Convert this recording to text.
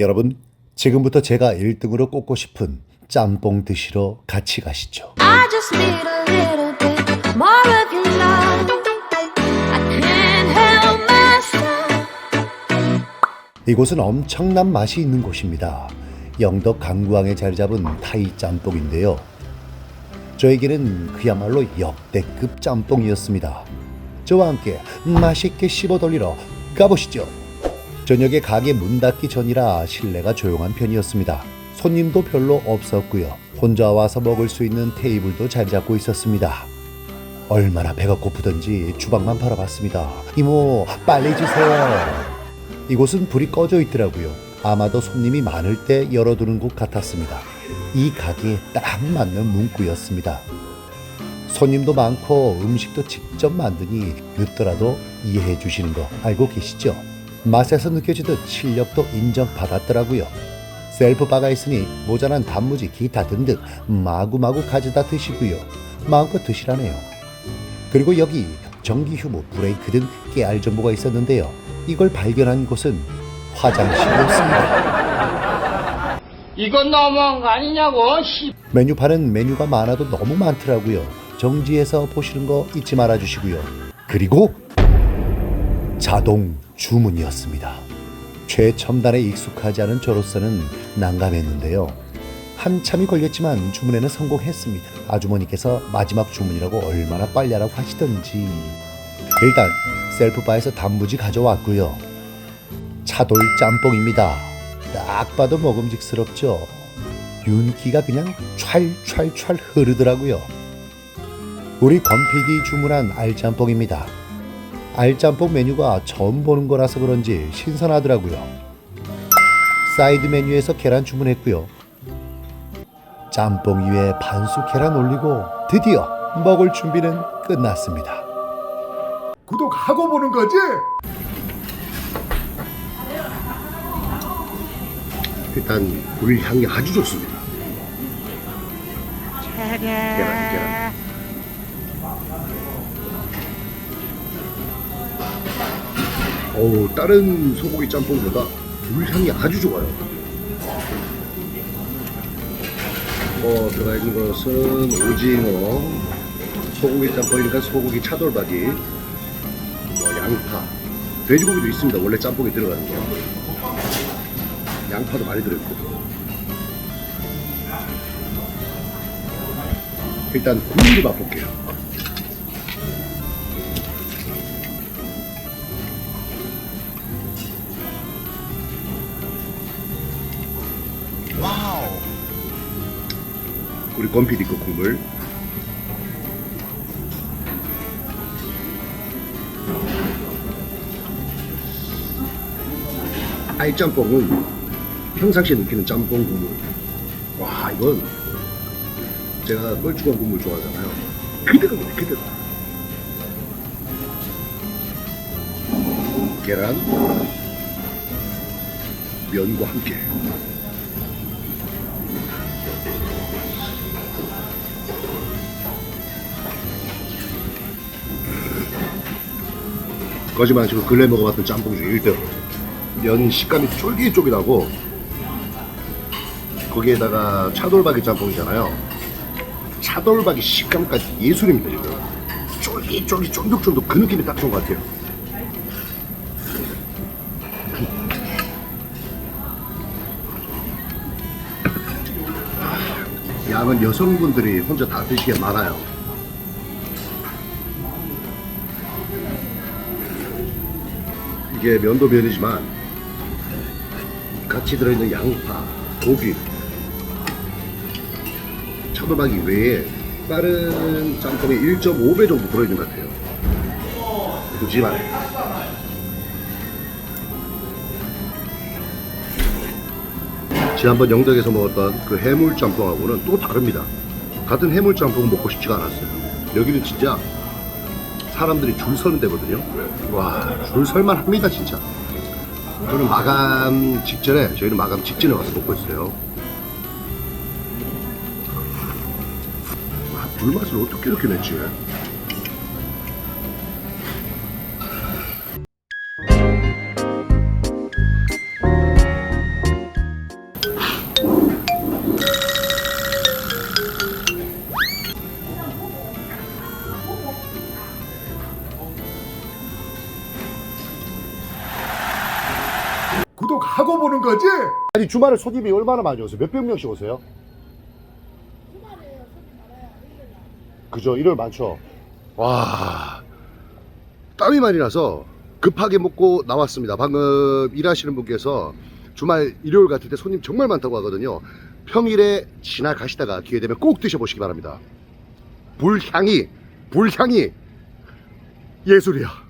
여러분, 지금부터 제가 1등으로 꼽고 싶은 짬뽕 드시러 같이 가시죠. 이곳은 엄청난 맛이 있는 곳입니다. 영덕 강구항에 자리 잡은 타이 짬뽕인데요. 저에게는 그야말로 역대급 짬뽕이었습니다. 저와 함께 맛있게 씹어 돌리러 가보시죠. 저녁에 가게 문 닫기 전이라 실내가 조용한 편이었습니다. 손님도 별로 없었고요. 혼자 와서 먹을 수 있는 테이블도 자리 잡고 있었습니다. 얼마나 배가 고프던지 주방만 바라봤습니다. 이모, 빨리 주세요. 이곳은 불이 꺼져 있더라고요. 아마도 손님이 많을 때 열어두는 곳 같았습니다. 이 가게에 딱 맞는 문구였습니다. 손님도 많고 음식도 직접 만드니 늦더라도 이해해 주시는 거 알고 계시죠? 맛에서 느껴지듯 실력도 인정받았더라고요. 셀프 바가 있으니 모자란 단무지 기타 등등 마구마구 가져다 드시고요. 마음껏 드시라네요. 그리고 여기 전기 휴무, 브레이크 등 깨알 정보가 있었는데요. 이걸 발견한 곳은 화장실이었습니다. 이건 너무한 거 아니냐고, 씨. 메뉴판은 메뉴가 많아도 너무 많더라고요. 정지해서 보시는 거 잊지 말아 주시고요. 그리고 자동 주문이었습니다. 최첨단에 익숙하지 않은 저로서는 난감했는데요. 한참이 걸렸지만 주문에는 성공했습니다. 아주머니께서 마지막 주문이라고 얼마나 빨리 하라고 하시던지. 일단 셀프바에서 단무지 가져왔고요. 차돌 짬뽕입니다. 딱 봐도 먹음직스럽죠. 윤기가 그냥 찰찰찰 흐르더라고요. 우리 권PD 주문한 알짬뽕입니다. 알짬뽕 메뉴가 처음 보는 거라서 그런지 신선하더라고요. 사이드 메뉴에서 계란 주문했고요. 짬뽕 위에 반숙 계란 올리고 드디어 먹을 준비는 끝났습니다. 구독하고 보는 거지? 일단 굴 향이 아주 좋습니다. 계란, 계란. 어우, 다른 소고기 짬뽕보다 굴 향이 아주 좋아요. 어, 들어가 있는 것은 오징어, 소고기 짬뽕이니까 소고기 차돌박이, 뭐 양파, 돼지고기도 있습니다. 원래 짬뽕에 들어가는 거. 양파도 많이 들어있고. 일단 국물을 맛볼게요. 우리 건피디 거 국물. 알짬뽕은 평상시에 느끼는 짬뽕 국물. 와, 이건 제가 뻘쭉한 국물 좋아하잖아요. 그대로네, 그대로. 계란, 면과 함께. 거짓말 지금 근래 먹어봤던 짬뽕 중에 1등. 면 식감이 쫄깃쫄깃하고 거기에다가 차돌박이 짬뽕이잖아요. 차돌박이 식감까지 예술입니다 지금. 쫄깃쫄깃 쫀득쫀득 그 느낌이 딱 좋은 것 같아요. 양은 여성분들이 혼자 다 드시기에 많아요. 이게 면도 면이지만 같이 들어있는 양파, 고기, 차돌박이 외에 다른 짬뽕이 1.5배 정도 들어있는 것 같아요. 푸짐하네. 지난번 영덕에서 먹었던 그 해물 짬뽕하고는 또 다릅니다. 같은 해물 짬뽕은 먹고 싶지가 않았어요. 여기는 진짜 사람들이 줄 서는 데거든요. 와, 줄 설만 합니다, 진짜. 저는 마감 직전에, 저희는 마감 직전에 와서 먹고 있어요. 아, 불맛을 어떻게 이렇게 냈지? 구독하고 보는 거지? 아니 주말에 손님이 얼마나 많이 오세요? 몇백 명씩 오세요? 그죠 일요일 많죠 와 땀이 많이 나서 급하게 먹고 나왔습니다 방금 일하시는 분께서 주말 일요일 같을 때 손님 정말 많다고 하거든요 평일에 지나가시다가 기회 되면 꼭 드셔보시기 바랍니다 불향이 불향이 예술이야